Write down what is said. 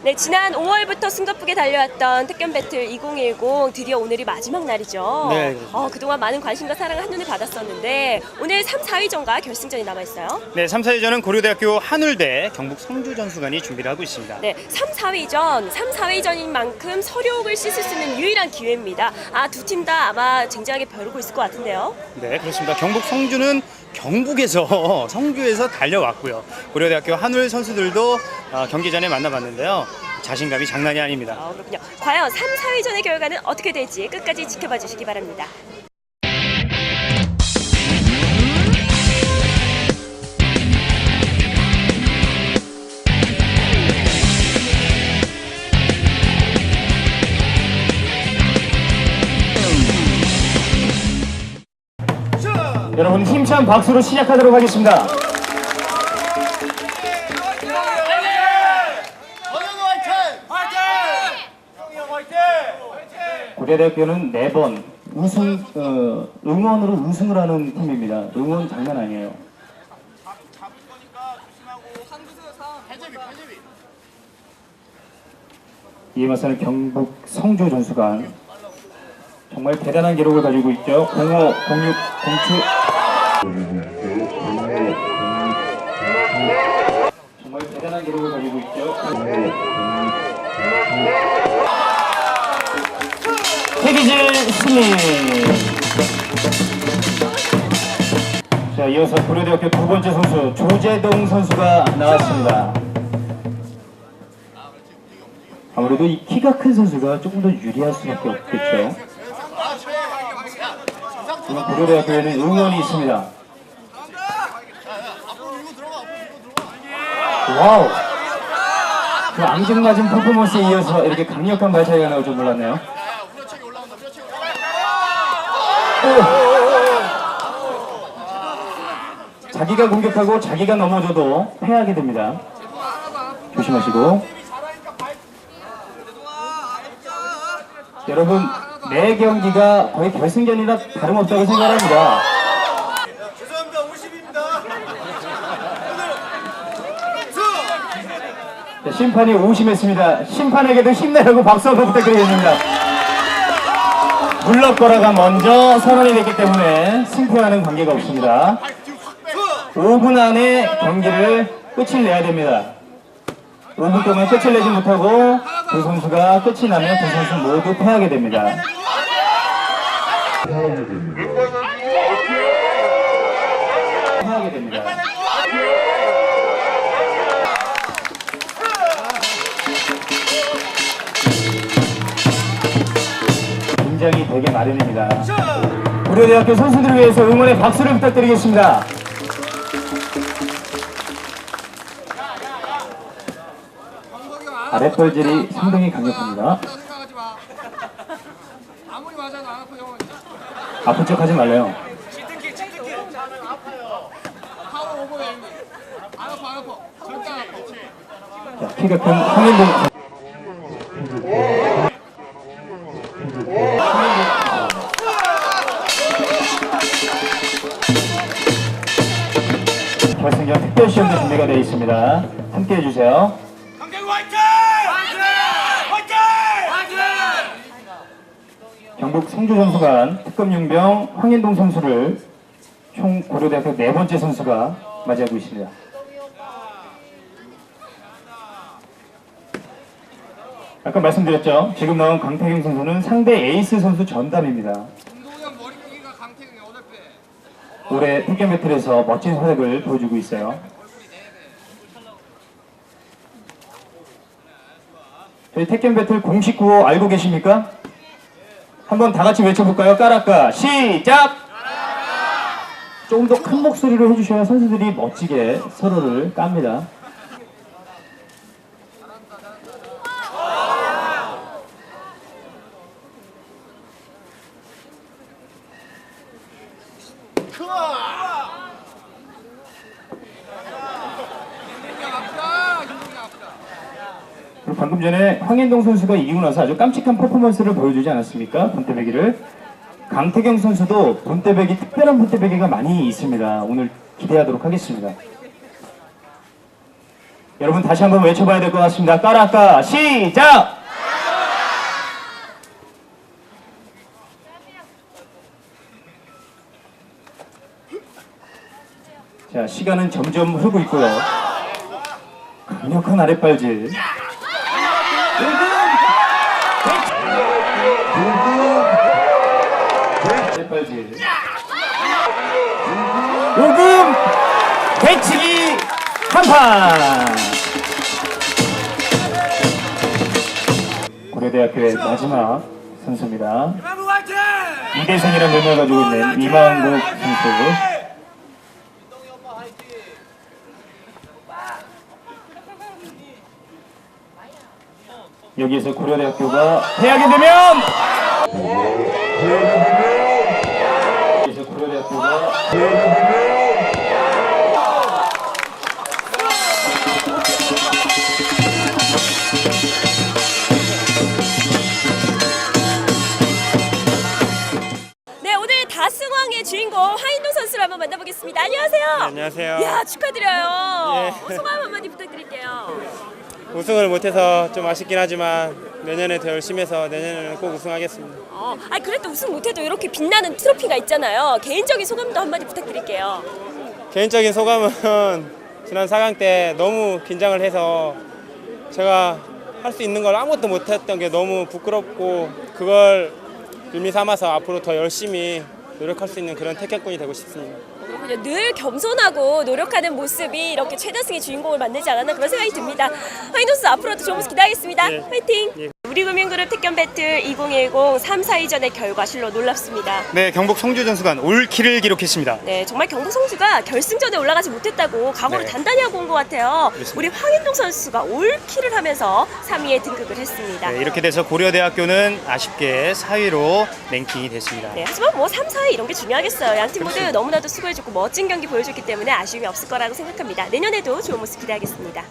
네, 지난 5월부터 숨가쁘게 달려왔던 택견 배틀 2010 드디어 오늘이 마지막 날이죠. 네. 어, 그동안 많은 관심과 사랑을 한눈에 받았었는데 오늘 3, 4위전과 결승전이 남아 있어요. 네, 3, 4위전은 고려대학교 한울대 경북 성주전수관이 준비를 하고 있습니다. 네, 3, 4위전, 3, 4위전인 만큼 서류옥을 씻을 수 있는 유일한 기회입니다. 아, 두 팀 다 아마 쟁쟁하게 벼르고 있을 것 같은데요. 네, 그렇습니다. 경북 성주는 경북에서 성주에서 달려왔고요. 고려대학교 한울 선수들도 어, 경기 전에 만나봤는데요. 자신감이 장난이 아닙니다. 어, 그렇군요. 과연 3, 4위전의 결과는 어떻게 될지 끝까지 지켜봐 주시기 바랍니다. 여러분 힘찬 박수로 시작하도록 하겠습니다. 고려대학교는 매번 우승 어, 응원으로 우승을 하는 팀입니다. 응원 장난 아니에요. 이에 맞서는 경북 성주 전수관 정말 대단한 기록을 가지고 있죠. 05, 06, 07 있죠. 태기질 승리. 자, 이어서 고려대학교 두 번째 선수 조재동 선수가 나왔습니다. 아무래도 이 키가 큰 선수가 조금 더 유리할 수밖에 없겠죠. 지금 고려대학교에는 응원이 있습니다. 와우! 그 앙증맞은 퍼포먼스에 이어서 이렇게 강력한 발차기가 나올 줄 몰랐네요. 오! 자기가 공격하고 자기가 넘어져도 패하게 됩니다. 조심하시고. 여러분, 매 경기가 거의 결승전이라 다름없다고 생각합니다. 죄송합니다 50입니다 자, 심판이 오심했습니다. 심판에게도 힘내라고 박수 한번 부탁드리겠습니다. 물러거라가 먼저 선언이 됐기 때문에 승패와는 관계가 없습니다. 5분 안에 경기를 끝을 내야 됩니다. 5분 동안 끝을 내지 못하고 두 선수가 끝이 나면 두 선수 모두 패하게 됩니다. 패하게 됩니다. 굉장히 되게 마련입니다. 고려대학교 선수들을 위해서 응원의 박수를 부탁드리겠습니다. 아랫벌질이 상당히 강력합니다. 아무리 맞아도 안 아파요 아픈 척 하지 말래요. 치트키 치트키 파워 오버 웨이 안 아파 안 아파 절대 안 아파 자, 키가 큰 황인동 결승전 특별 시험도 준비가 되어 있습니다. 함께 해주세요. 강대구 화이팅! 화이팅! 경북 성주 선수관 특검용병 황인동 선수를 총 고려대학교 네 번째 선수가 맞이하고 있습니다. 아까 말씀드렸죠. 지금 나온 강태경 선수는 상대 에이스 선수 전담입니다. 운동량 머리 크기가 강태경이 8배 올해 태경 배틀에서 멋진 활약을 보여주고 있어요. 저희 태경 배틀 공식 구호 알고 계십니까? 한번 다 같이 외쳐볼까요? 까라까 시작! 조금 더 큰 목소리로 해주셔야 선수들이 멋지게 서로를 깝니다. 운동량 아프다 운동량 아프다 방금 전에 황현동 선수가 이기고 나서 아주 깜찍한 퍼포먼스를 보여주지 않았습니까? 본대배기를. 강태경 선수도 본대배기 특별한 본대배기가 많이 있습니다. 오늘 기대하도록 하겠습니다. 여러분 다시 한번 외쳐봐야 될 것 같습니다. 까라까 시작! 자, 시간은 점점 흐르고 있고요. 강력한 아랫발질. 요금 배치기 한판 고려대학교의 마지막 선수입니다. 이대생이라는 별명을 가지고 있는 이만국 선수 여기에서 고려대학교가 패하게 되면 여기서 고려대학교가 네, 오늘 다승왕의 주인공 하인동 선수를 한번 만나보겠습니다. 안녕하세요. 안녕하세요. 야, 축하드려요. 예. 어, 소감 한마디 부탁드릴게요. 우승을 못해서 좀 아쉽긴 하지만 내년에 더 열심히 해서 내년에는 꼭 우승하겠습니다. 어, 아 그래도 우승 못해도 이렇게 빛나는 트로피가 있잖아요. 개인적인 소감도 한마디 부탁드릴게요. 개인적인 소감은 지난 4강 때 너무 긴장을 해서 제가 할 수 있는 걸 아무것도 못했던 게 너무 부끄럽고 그걸 의미 삼아서 앞으로 더 열심히 노력할 수 있는 그런 태권군이 되고 싶습니다. 늘 겸손하고 노력하는 모습이 이렇게 최다승의 주인공을 만들지 않았나 그런 생각이 듭니다. 선수 앞으로도 좋은 모습 기대하겠습니다. 예. 화이팅! 예. 우리금융그룹 태권 배틀 2010 3, 4위전의 결과 실로 놀랍습니다. 네, 경북 성주 전수관 올킬을 기록했습니다. 네, 정말 경북 성주가 결승전에 올라가지 못했다고 각오를 네. 단단히 하고 온 것 같아요. 그렇습니다. 우리 황인동 선수가 올킬을 하면서 3위에 등극을 했습니다. 네, 이렇게 돼서 고려대학교는 아쉽게 4위로 랭킹이 됐습니다. 네, 하지만 뭐 3, 4위 이런 게 중요하겠어요. 양 팀 모두 너무나도 수고해줬고 멋진 경기 보여줬기 때문에 아쉬움이 없을 거라고 생각합니다. 내년에도 좋은 모습 기대하겠습니다.